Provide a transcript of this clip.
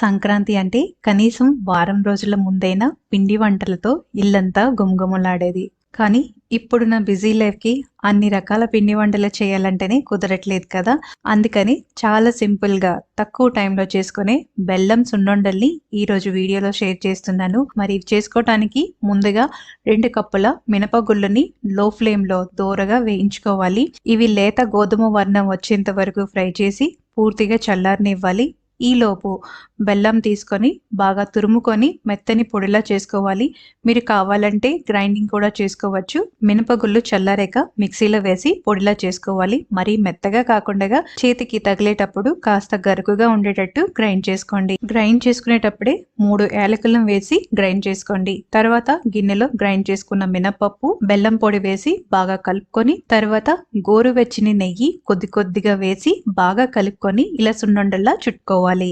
సంక్రాంతి అంటే కనీసం వారం రోజుల ముందైనా పిండి వంటలతో ఇల్లంతా గుమగుమలాడేది. కానీ ఇప్పుడున్న బిజీ లైఫ్కి అన్ని రకాల పిండి వంటలు చేయాలంటేనే కుదరట్లేదు కదా. అందుకని చాలా సింపుల్గా తక్కువ టైంలో చేసుకునే బెల్లం సున్నుండల్ని ఈరోజు వీడియోలో షేర్ చేస్తున్నాను. మరి చేసుకోవటానికి ముందుగా రెండు కప్పుల మినపగుళ్ళని లో ఫ్లేమ్లో దూరగా వేయించుకోవాలి. ఇవి లేత గోధుమ వర్ణం వచ్చేంత వరకు ఫ్రై చేసి పూర్తిగా చల్లారనివ్వాలి. ఈలోపు బెల్లం తీసుకొని బాగా తురుముకొని మెత్తని పొడిలా చేసుకోవాలి. మీరు కావాలంటే గ్రైండింగ్ కూడా చేసుకోవచ్చు. మినపగుళ్ళు చల్లారాక మిక్సీలో వేసి పొడిలా చేసుకోవాలి. మరీ మెత్తగా కాకుండా చేతికి తగిలేటప్పుడు కాస్త గరుకుగా ఉండేటట్టు గ్రైండ్ చేసుకోండి. గ్రైండ్ చేసుకునేటప్పుడే మూడు ఏలకులను వేసి గ్రైండ్ చేసుకోండి. తర్వాత గిన్నెలో గ్రైండ్ చేసుకున్న మినపప్పు బెల్లం పొడి వేసి బాగా కలుపుకొని తర్వాత గోరువెచ్చని నెయ్యి కొద్ది కొద్దిగా వేసి బాగా కలుపుకొని ఇలా సున్నుండల్లా చుట్టుకోవాలి. చేసుకోవాలి